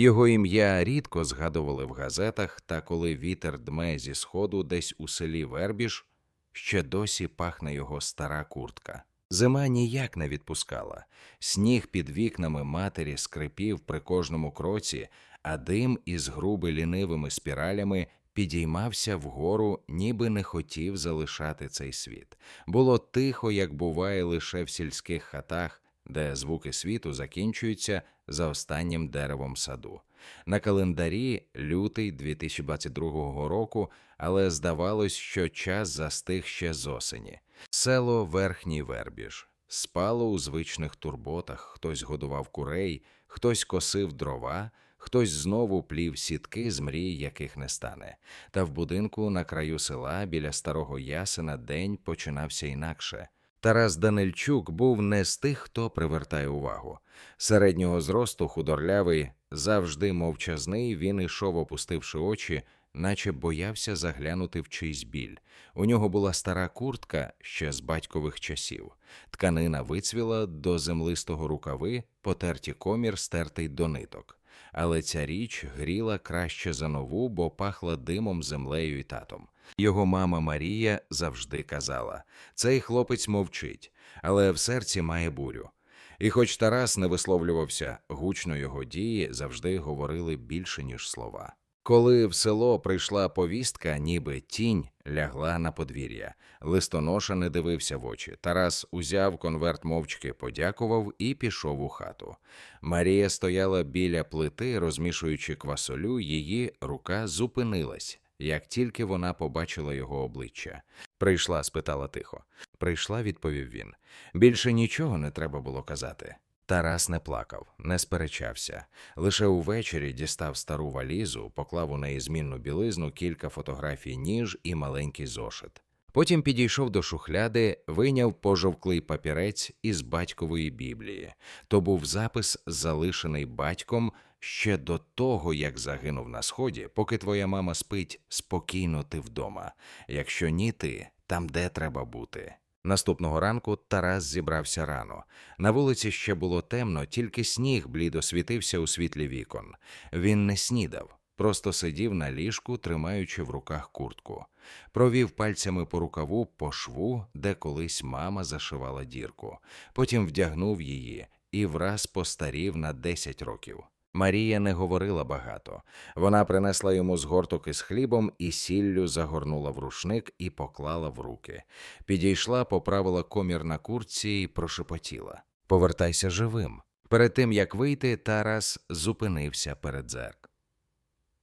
Його ім'я рідко згадували в газетах, та коли вітер дме зі сходу десь у селі Вербіж, ще досі пахне його стара куртка. Зима ніяк не відпускала. Сніг під вікнами матері скрипів при кожному кроці, а дим із груби лінивими спіралями підіймався вгору, ніби не хотів залишати цей світ. Було тихо, як буває лише в сільських хатах, де звуки світу закінчуються за останнім деревом саду. На календарі лютий 2022 року, але здавалось, що час застиг ще з осені. Село Верхній Вербіж спало у звичних турботах, хтось годував курей, хтось косив дрова, хтось знову плів сітки з мрій, яких не стане. Та в будинку на краю села біля старого ясена день починався інакше. Тарас Данильчук був не з тих, хто привертає увагу. Середнього зросту худорлявий, завжди мовчазний, він ішов, опустивши очі, наче боявся заглянути в чийсь біль. У нього була стара куртка ще з батькових часів. Тканина вицвіла до землистого рукави, потерті комір, стертий до ниток. Але ця річ гріла краще за нову, бо пахла димом, землею і татом. Його мама Марія завжди казала: цей хлопець мовчить, але в серці має бурю. І хоч Тарас не висловлювався, гучно його дії завжди говорили більше, ніж слова. Коли в село прийшла повістка, ніби тінь лягла на подвір'я. Листоноша не дивився в очі. Тарас узяв конверт мовчки, подякував і пішов у хату. Марія стояла біля плити, розмішуючи квасолю, її рука зупинилась, як тільки вона побачила його обличчя. Прийшла, спитала тихо. Прийшла, відповів він. Більше нічого не треба було казати. Тарас не плакав, не сперечався. Лише увечері дістав стару валізу, поклав у неї змінну білизну, кілька фотографій ніж і маленький зошит. Потім підійшов до шухляди, вийняв пожовклий папірець із батькової біблії. То був запис, залишений батьком ще до того, як загинув на сході, поки твоя мама спить, спокійно ти вдома. Якщо ні, ти там, де треба бути. Наступного ранку Тарас зібрався рано. На вулиці ще було темно, тільки сніг блідо світився у світлі вікон. Він не снідав, просто сидів на ліжку, тримаючи в руках куртку. Провів пальцями по рукаву по шву, де колись мама зашивала дірку. Потім вдягнув її і враз постарів на 10 років. Марія не говорила багато. Вона принесла йому згорток із хлібом і сіллю загорнула в рушник і поклала в руки. Підійшла, поправила комір на куртці і прошепотіла: Повертайся живим. Перед тим як вийти, Тарас зупинився перед дзерк...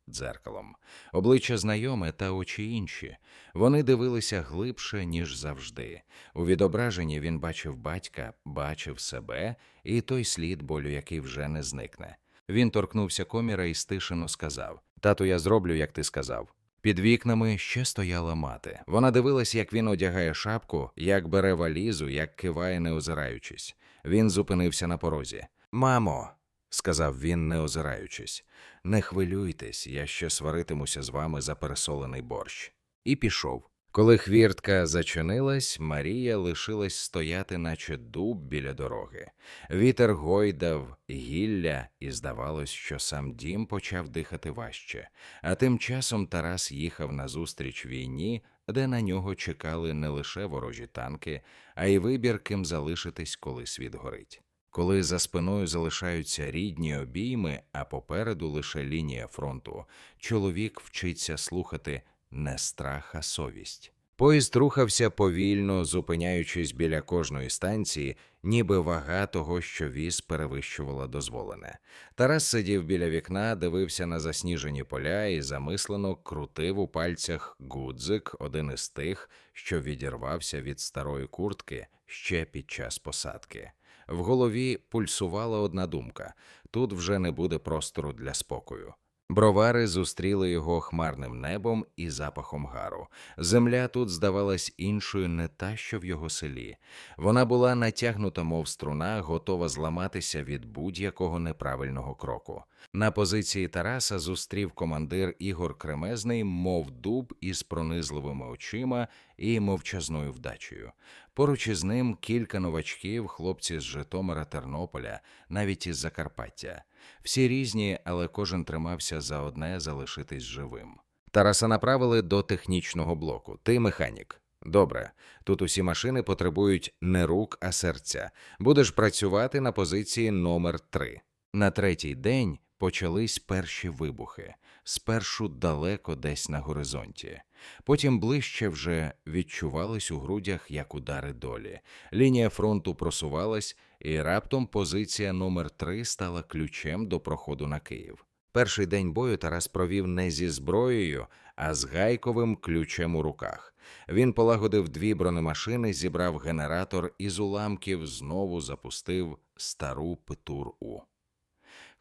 дзеркалом. Обличчя знайоме та очі інші. Вони дивилися глибше, ніж завжди. У відображенні він бачив батька, бачив себе і той слід болю, який вже не зникне. Він торкнувся коміра і стишено сказав: Тату, я зроблю, як ти сказав. Під вікнами ще стояла мати. Вона дивилась, як він одягає шапку, як бере валізу, як киває, не озираючись. Він зупинився на порозі. Мамо, сказав він, не озираючись, не хвилюйтесь, я ще сваритимуся з вами за пересолений борщ. І пішов. Коли хвіртка зачинилась, Марія лишилась стояти, наче дуб біля дороги. Вітер гойдав гілля, і здавалось, що сам дім почав дихати важче. А тим часом Тарас їхав назустріч війні, де на нього чекали не лише ворожі танки, а й вибір, ким залишитись, коли світ горить. Коли за спиною залишаються рідні обійми, а попереду лише лінія фронту, чоловік вчиться слухати не страх, а совість. Поїзд рухався повільно, зупиняючись біля кожної станції, ніби вага того, що віз перевищувала дозволене. Тарас сидів біля вікна, дивився на засніжені поля і замислено крутив у пальцях гудзик, один із тих, що відірвався від старої куртки ще під час посадки. В голові пульсувала одна думка: тут вже не буде простору для спокою. Бровари зустріли його хмарним небом і запахом гару. Земля тут здавалась іншою, не та, що в його селі. Вона була натягнута, мов струна, готова зламатися від будь-якого неправильного кроку. На позиції Тараса зустрів командир Ігор Кремезний, мов дуб із пронизливими очима і мовчазною вдачею. Поруч із ним кілька новачків, хлопці з Житомира, Тернополя, навіть із Закарпаття. Всі різні, але кожен тримався за одне залишитись живим. Тараса направили до технічного блоку. Ти механік. Добре, тут усі машини потребують не рук, а серця. Будеш працювати на позиції номер 3 На третій день почались перші вибухи. Спершу далеко десь на горизонті. Потім ближче вже відчувались у грудях як удари долі. Лінія фронту просувалась, і раптом позиція номер 3 стала ключем до проходу на Київ. Перший день бою Тарас провів не зі зброєю, а з гайковим ключем у руках. Він полагодив дві бронемашини, зібрав генератор із уламків, знову запустив стару Петур-У.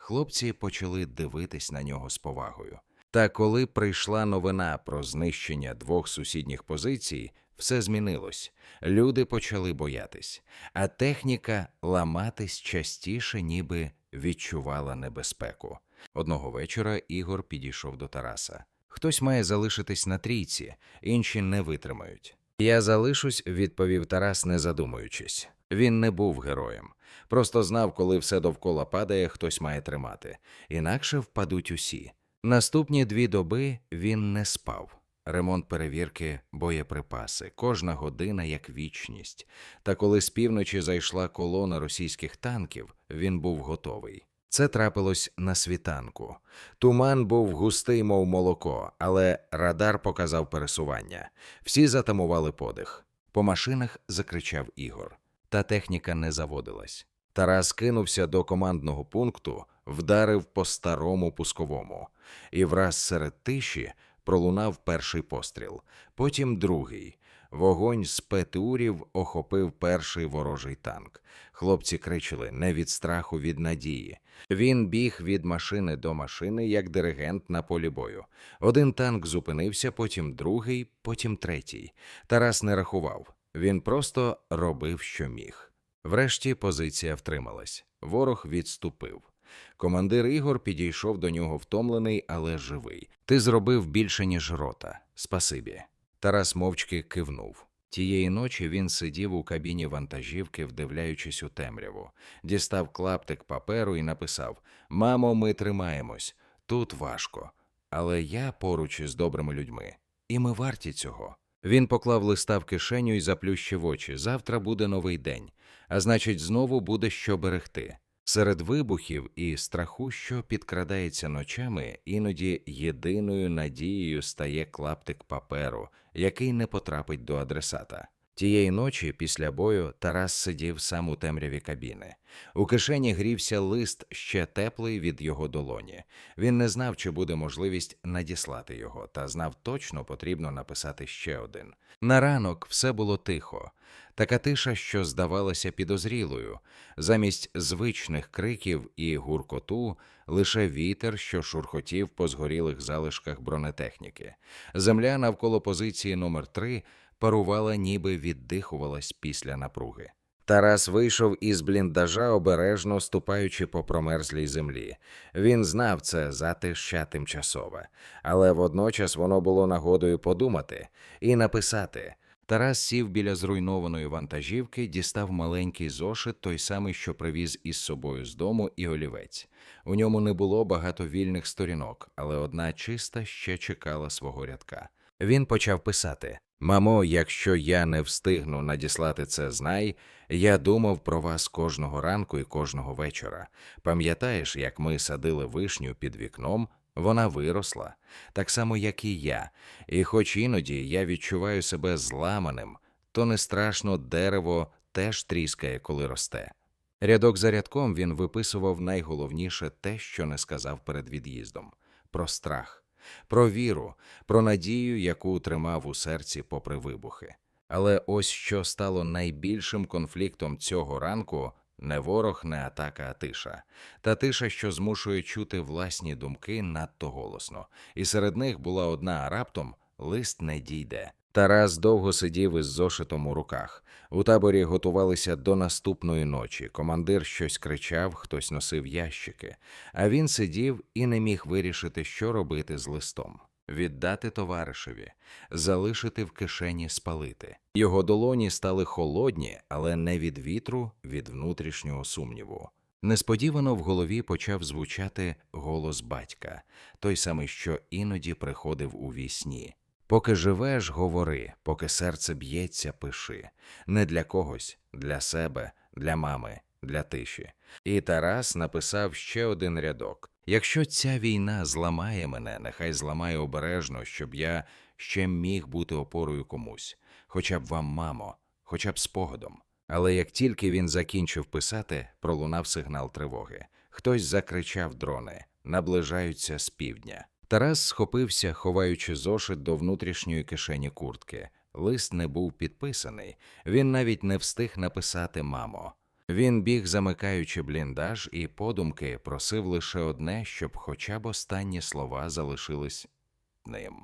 Хлопці почали дивитись на нього з повагою. Та коли прийшла новина про знищення двох сусідніх позицій, все змінилось. Люди почали боятись, а техніка ламатись частіше, ніби відчувала небезпеку. Одного вечора Ігор підійшов до Тараса. Хтось має залишитись на трійці, інші не витримають. Я залишусь, відповів Тарас, не задумуючись. Він не був героєм. Просто знав, коли все довкола падає, хтось має тримати, інакше впадуть усі. Наступні дві доби він не спав. Ремонт перевірки, боєприпаси, кожна година як вічність. Та коли з півночі зайшла колона російських танків, він був готовий. Це трапилось на світанку. Туман був густий, мов молоко, але радар показав пересування. Всі затамували подих. По машинах закричав Ігор. Та техніка не заводилась. Тарас кинувся до командного пункту, вдарив по старому пусковому, і враз серед тиші пролунав перший постріл, потім другий. Вогонь з ПТУрів охопив перший ворожий танк. Хлопці кричали не від страху, від надії. Він біг від машини до машини, як диригент на полі бою. Один танк зупинився, потім другий, потім третій. Тарас не рахував. Він просто робив, що міг. Врешті позиція втрималась. Ворог відступив. Командир Ігор підійшов до нього втомлений, але живий. Ти зробив більше, ніж рота. Спасибі. Тарас мовчки кивнув. Тієї ночі він сидів у кабіні вантажівки, вдивляючись у темряву, дістав клаптик паперу і написав: Мамо, ми тримаємось. Тут важко. Але я поруч із добрими людьми, і ми варті цього. Він поклав листа в кишеню і заплющив очі. Завтра буде новий день, а значить, знову буде що берегти. Серед вибухів і страху, що підкрадається ночами, іноді єдиною надією стає клаптик паперу, який не потрапить до адресата. Тієї ночі, після бою, Тарас сидів сам у темряві кабіни. У кишені грівся лист ще теплий від його долоні. Він не знав, чи буде можливість надіслати його, та знав точно потрібно написати ще один. На ранок все було тихо. Така тиша, що здавалася підозрілою. Замість звичних криків і гуркоту лише вітер, що шурхотів по згорілих залишках бронетехніки. Земля навколо позиції номер 3 парувала, ніби віддихувалась після напруги. Тарас вийшов із бліндажа, обережно ступаючи по промерзлій землі. Він знав це затища тимчасове, але водночас воно було нагодою подумати і написати. Тарас сів біля зруйнованої вантажівки, дістав маленький зошит, той самий, що привіз із собою з дому, і олівець. У ньому не було багато вільних сторінок, але одна чиста ще чекала свого рядка. Він почав писати: Мамо, якщо я не встигну надіслати це, знай, я думав про вас кожного ранку і кожного вечора. Пам'ятаєш, як ми садили вишню під вікном, вона виросла, так само, як і я, і хоч іноді я відчуваю себе зламаним, то не страшно дерево теж тріскає, коли росте. Рядок за рядком він виписував найголовніше те, що не сказав перед від'їздом про страх, про віру, про надію, яку тримав у серці попри вибухи. Але ось що стало найбільшим конфліктом цього ранку не ворог, не атака, а тиша. Та тиша, що змушує чути власні думки надто голосно. І серед них була одна раптом лист не дійде. Тарас довго сидів із зошитом у руках. У таборі готувалися до наступної ночі. Командир щось кричав, хтось носив ящики, а він сидів і не міг вирішити, що робити з листом. віддати товаришеві, залишити в кишені спалити. Його долоні стали холодні, але не від вітру, від внутрішнього сумніву. Несподівано в голові почав звучати голос батька, той самий, що іноді приходив у вісні. Поки живеш, говори, поки серце б'ється, пиши. Не для когось, для себе, для мами, для тиші. І Тарас написав ще один рядок: якщо ця війна зламає мене, нехай зламає обережно, щоб я ще міг бути опорою комусь, хоча б вам, мамо, хоча б спогадом. Але як тільки він закінчив писати, пролунав сигнал тривоги. Хтось закричав дрони, наближаються з півдня. Тарас схопився, ховаючи зошит до внутрішньої кишені куртки. Лист не був підписаний, він навіть не встиг написати мамо. Він біг, замикаючи бліндаж, і подумки просив лише одне, щоб хоча б останні слова залишились ним.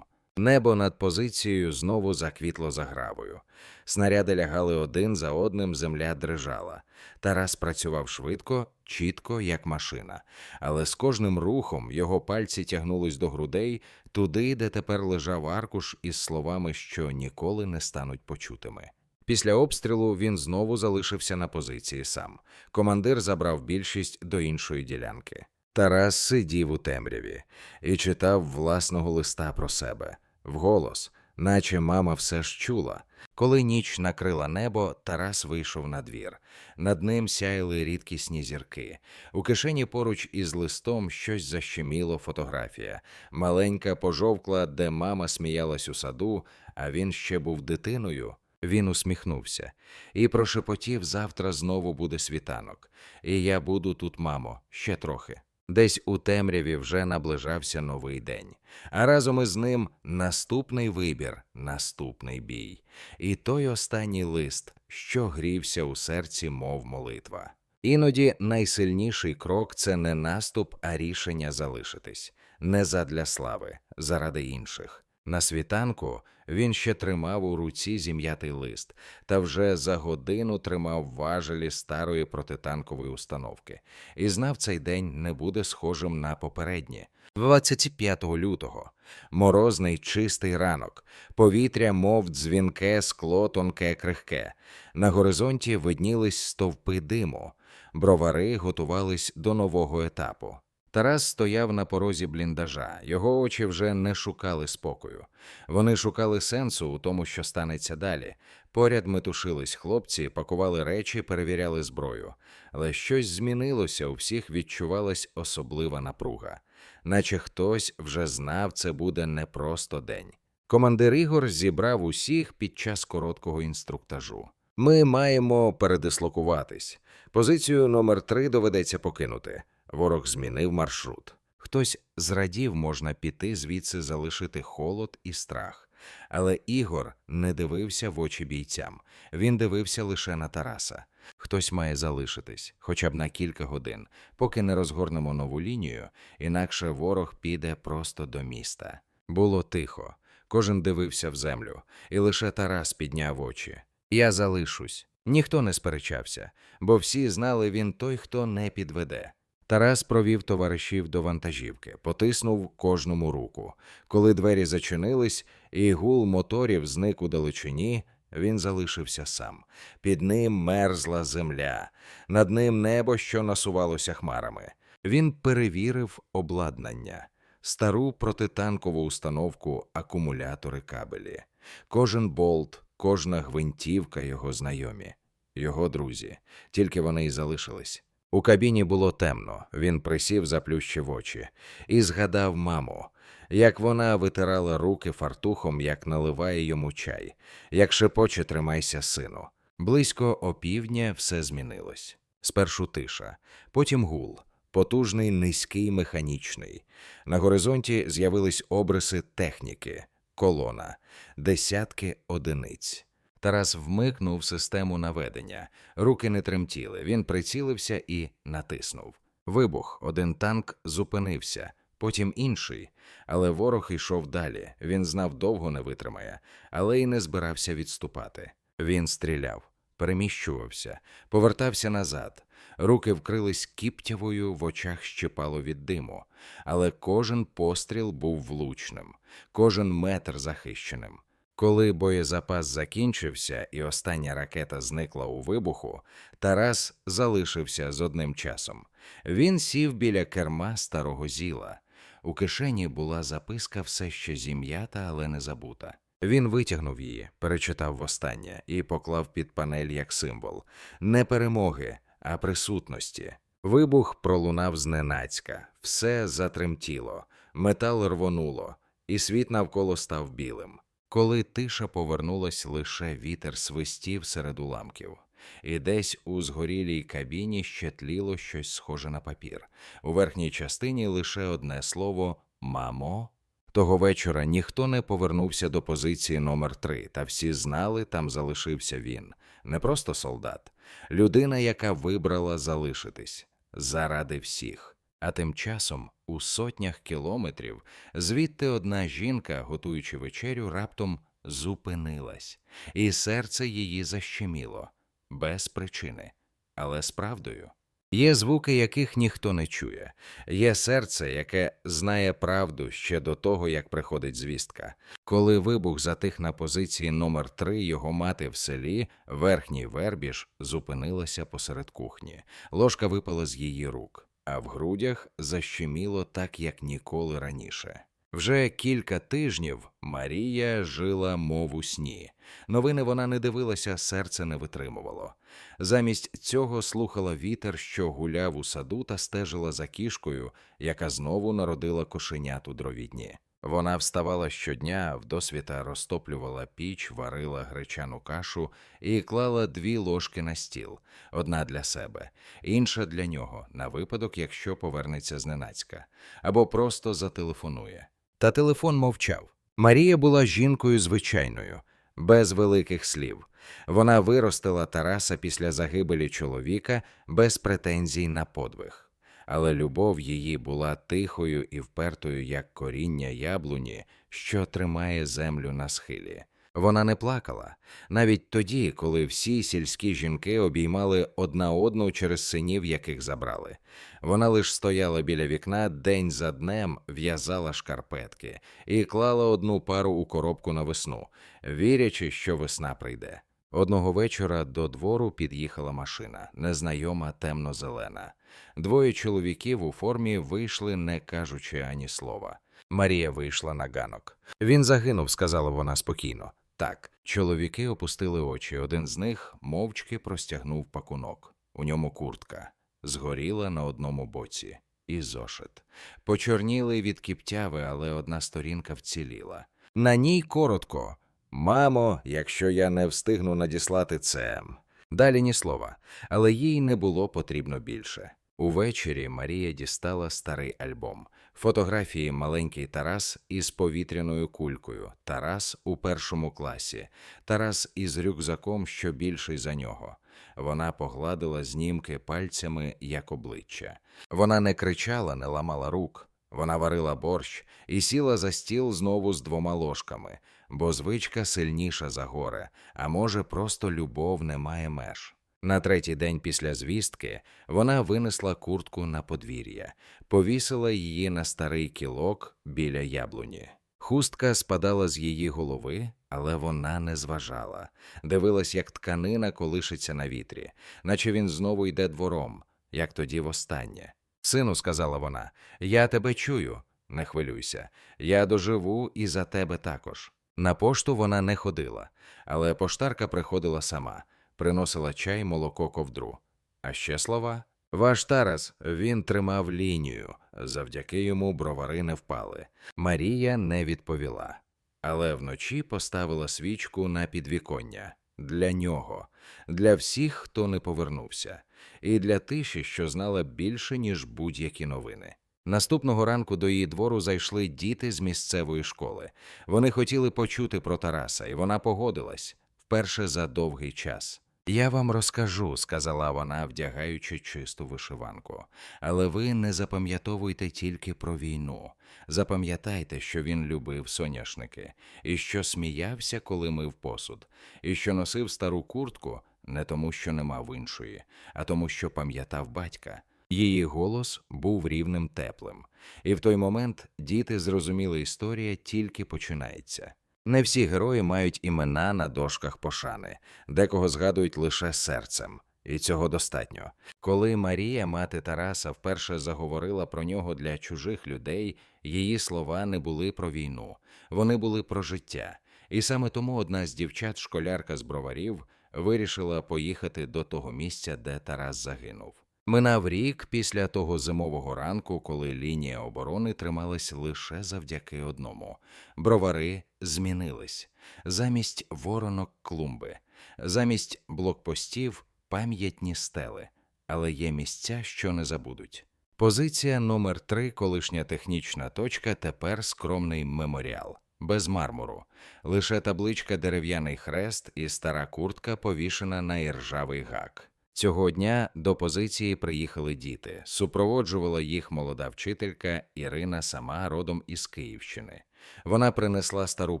Небо над позицією знову заквітло загравою. Снаряди лягали один за одним, земля дрижала. Тарас працював швидко, чітко, як машина, але з кожним рухом його пальці тягнулись до грудей, туди, де тепер лежав аркуш із словами, що ніколи не стануть почутими. Після обстрілу він знову залишився на позиції сам. Командир забрав більшість до іншої ділянки. Тарас сидів у темряві і читав власного листа про себе вголос, наче мама все ж чула. Коли ніч накрила небо, Тарас вийшов на двір. Над ним сяяли рідкісні зірки. У кишені поруч із листом щось защеміло фотографія. Маленька пожовкла, де мама сміялась у саду, а він ще був дитиною. Він усміхнувся і прошепотів завтра знову буде світанок, і я буду тут, мамо, ще трохи. Десь у темряві вже наближався новий день, а разом із ним наступний вибір, наступний бій, і той останній лист, що грівся у серці, мов молитва. Іноді найсильніший крок це не наступ, а рішення залишитись, не задля слави, заради інших. На світанку він ще тримав у руці зім'ятий лист та вже за годину тримав важелі старої протитанкової установки, і знав, цей день не буде схожим на попередні. 25 лютого морозний чистий ранок, повітря, мов дзвінке, скло тонке крихке. На горизонті виднілись стовпи диму, бровари готувались до нового етапу. Тарас стояв на порозі бліндажа, його очі вже не шукали спокою. Вони шукали сенсу у тому, що станеться далі. Поряд метушились хлопці, пакували речі, перевіряли зброю. Але щось змінилося, у всіх відчувалась особлива напруга, наче хтось вже знав, це буде не просто день. Командир Ігор зібрав усіх під час короткого інструктажу. Ми маємо передислокуватись. Позицію номер три доведеться покинути. Ворог змінив маршрут. Хтось зрадів, можна піти звідси залишити холод і страх. Але Ігор не дивився в очі бійцям. Він дивився лише на Тараса. Хтось має залишитись, хоча б на кілька годин, поки не розгорнемо нову лінію, інакше ворог піде просто до міста. Було тихо. Кожен дивився в землю, і лише Тарас підняв очі. Я залишусь. Ніхто не сперечався, бо всі знали він той, хто не підведе. Тарас провів товаришів до вантажівки, потиснув кожному руку. Коли двері зачинились, і гул моторів зник у далечині, він залишився сам. Під ним мерзла земля, над ним небо, що насувалося хмарами. Він перевірив обладнання, стару протитанкову установку, акумулятори кабелі. Кожен болт, кожна гвинтівка його знайомі, його друзі, тільки вони й залишились. У кабіні було темно, він присів, заплющив очі, і згадав маму, як вона витирала руки фартухом, як наливає йому чай, як шепоче тримайся, сину. Близько опівдня все змінилось. Спершу тиша, потім гул, потужний, низький, механічний. На горизонті з'явились обриси техніки, колона, десятки одиниць. Тарас вмикнув систему наведення. Руки не тремтіли. Він прицілився і натиснув. Вибух, один танк зупинився, потім інший. Але ворог йшов далі. Він знав, довго не витримає, але й не збирався відступати. Він стріляв переміщувався, повертався назад. Руки вкрились кіптявою, в очах щипало від диму, але кожен постріл був влучним, кожен метр захищеним. Коли боєзапас закінчився і остання ракета зникла у вибуху, Тарас залишився з одним часом. Він сів біля керма старого зіла. У кишені була записка все ще зім'ята, але не забута. Він витягнув її, перечитав востаннє і поклав під панель як символ не перемоги, а присутності. Вибух пролунав зненацька, все затремтіло, метал рвонуло, і світ навколо став білим. Коли тиша повернулась, лише вітер свистів серед уламків, і десь у згорілій кабіні ще тліло щось схоже на папір. У верхній частині лише одне слово мамо. Того вечора ніхто не повернувся до позиції номер 3 та всі знали, там залишився він. Не просто солдат, людина, яка вибрала залишитись заради всіх. А тим часом, у сотнях кілометрів, звідти одна жінка, готуючи вечерю, раптом зупинилась, і серце її защеміло без причини, але з правдою. Є звуки, яких ніхто не чує, є серце, яке знає правду ще до того, як приходить звістка. Коли вибух затих на позиції номер 3 його мати в селі, верхній вербіж зупинилася посеред кухні. Ложка випала з її рук, а в грудях защеміло так, як ніколи раніше. Вже кілька тижнів Марія жила мов у сні. Новини вона не дивилася, серце не витримувало. Замість цього слухала вітер, що гуляв у саду та стежила за кішкою, яка знову народила кошенят у дровідні. Вона вставала щодня, вдосвіта розтоплювала піч, варила гречану кашу і клала дві ложки на стіл: одна для себе, інша для нього, на випадок, якщо повернеться зненацька, або просто зателефонує. Та телефон мовчав. Марія була жінкою звичайною, без великих слів. Вона виростила Тараса після загибелі чоловіка без претензій на подвиг. Але любов її була тихою і впертою, як коріння яблуні, що тримає землю на схилі. Вона не плакала навіть тоді, коли всі сільські жінки обіймали одна одну через синів, яких забрали. Вона лиш стояла біля вікна день за днем, в'язала шкарпетки і клала одну пару у коробку на весну, вірячи, що весна прийде. Одного вечора до двору під'їхала машина, незнайома темно-зелена. Двоє чоловіків у формі вийшли, не кажучи ані слова. Марія вийшла на ганок. Він загинув, сказала вона спокійно. Так, чоловіки опустили очі. Один з них мовчки простягнув пакунок. У ньому куртка, згоріла на одному боці, і зошит. Почорніли від кіптяви, але одна сторінка вціліла. На ній коротко. Мамо, якщо я не встигну надіслати це. Далі ні слова, але їй не було потрібно більше. Увечері Марія дістала старий альбом. Фотографії маленький Тарас із повітряною кулькою, Тарас у першому класі, Тарас із рюкзаком, що більший за нього. Вона погладила знімки пальцями як обличчя. Вона не кричала, не ламала рук. Вона варила борщ і сіла за стіл знову з двома ложками, бо звичка сильніша за горе, а може, просто любов не має меж. На третій день після звістки вона винесла куртку на подвір'я, повісила її на старий кілок біля яблуні. Хустка спадала з її голови, але вона не зважала, дивилась, як тканина колишиться на вітрі, наче він знову йде двором, як тоді востаннє. Сину, сказала вона, я тебе чую, не хвилюйся, я доживу і за тебе також. На пошту вона не ходила, але поштарка приходила сама, приносила чай, молоко, ковдру. А ще слова. Ваш Тарас, він тримав лінію, завдяки йому бровари не впали. Марія не відповіла, але вночі поставила свічку на підвіконня для нього, для всіх, хто не повернувся, і для тиші, що знала більше, ніж будь-які новини. Наступного ранку до її двору зайшли діти з місцевої школи. Вони хотіли почути про Тараса, і вона погодилась вперше за довгий час. Я вам розкажу, сказала вона, вдягаючи чисту вишиванку. Але ви не запам'ятовуйте тільки про війну. Запам'ятайте, що він любив соняшники, і що сміявся, коли мив посуд, і що носив стару куртку не тому, що не мав іншої, а тому, що пам'ятав батька. Її голос був рівним теплим, і в той момент діти зрозуміли, історія тільки починається. Не всі герої мають імена на дошках пошани, декого згадують лише серцем, і цього достатньо. Коли Марія, мати Тараса, вперше заговорила про нього для чужих людей, її слова не були про війну, вони були про життя. І саме тому одна з дівчат, школярка з броварів, вирішила поїхати до того місця, де Тарас загинув. Минав рік після того зимового ранку, коли лінія оборони трималась лише завдяки одному. Бровари змінились. Замість воронок клумби, замість блокпостів пам'ятні стели, але є місця, що не забудуть. Позиція номер 3 колишня технічна точка, тепер скромний меморіал. Без мармуру, лише табличка дерев'яний хрест і стара куртка повішена на іржавий гак. Цього дня до позиції приїхали діти. Супроводжувала їх молода вчителька Ірина, сама родом із Київщини. Вона принесла стару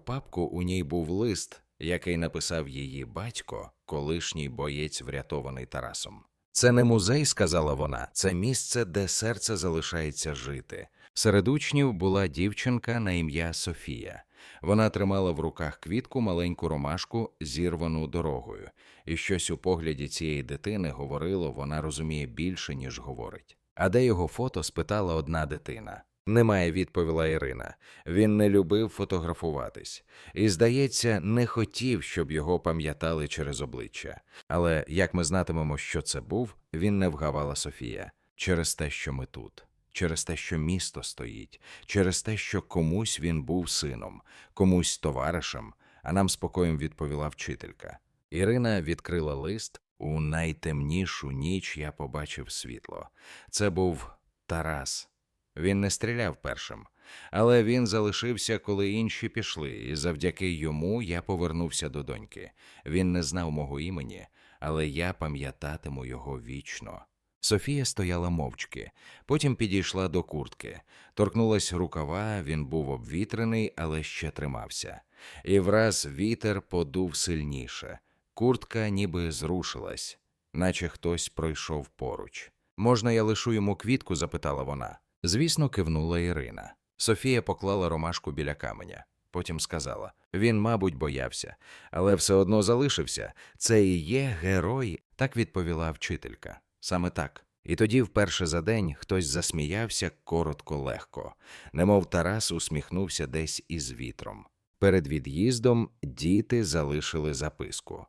папку, у ній був лист, який написав її батько, колишній боєць, врятований Тарасом. Це не музей, сказала вона, це місце, де серце залишається жити. Серед учнів була дівчинка на ім'я Софія. Вона тримала в руках квітку маленьку ромашку, зірвану дорогою, і щось у погляді цієї дитини говорило, вона розуміє більше, ніж говорить. А де його фото? спитала одна дитина. Немає, відповіла Ірина. Він не любив фотографуватись і, здається, не хотів, щоб його пам'ятали через обличчя. Але як ми знатимемо, що це був, він не вгавала Софія через те, що ми тут, через те, що місто стоїть, через те, що комусь він був сином, комусь товаришем, а нам спокоєм відповіла вчителька. Ірина відкрила лист. У найтемнішу ніч я побачив світло. Це був Тарас. Він не стріляв першим, але він залишився, коли інші пішли, і завдяки йому я повернувся до доньки. Він не знав мого імені, але я пам'ятатиму його вічно. Софія стояла мовчки, потім підійшла до куртки, торкнулась рукава, він був обвітрений, але ще тримався. І враз вітер подув сильніше. Куртка ніби зрушилась, наче хтось пройшов поруч. Можна я лишу йому квітку? запитала вона. Звісно, кивнула Ірина. Софія поклала ромашку біля каменя. Потім сказала: він, мабуть, боявся, але все одно залишився. Це і є герой, так відповіла вчителька. Саме так. І тоді, вперше за день, хтось засміявся коротко легко, немов Тарас усміхнувся десь із вітром. Перед від'їздом діти залишили записку.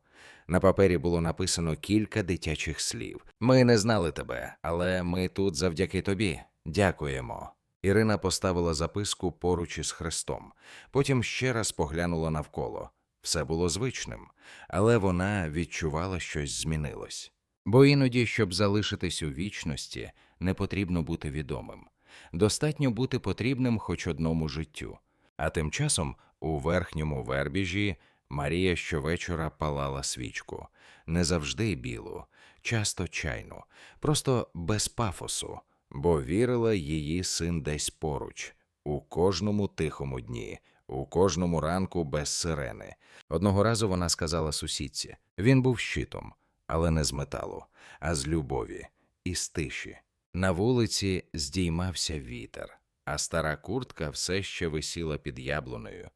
На папері було написано кілька дитячих слів. Ми не знали тебе, але ми тут завдяки тобі. Дякуємо. Ірина поставила записку поруч із хрестом, потім ще раз поглянула навколо. Все було звичним, але вона відчувала, щось змінилось. Бо іноді, щоб залишитись у вічності, не потрібно бути відомим. Достатньо бути потрібним хоч одному життю. А тим часом у верхньому вербіжі Марія щовечора палала свічку, не завжди білу, часто чайну, просто без пафосу, бо вірила її син десь поруч, у кожному тихому дні, у кожному ранку без сирени. Одного разу вона сказала сусідці: він був щитом, але не з металу, а з любові і з тиші. На вулиці здіймався вітер, а стара куртка все ще висіла під яблунею.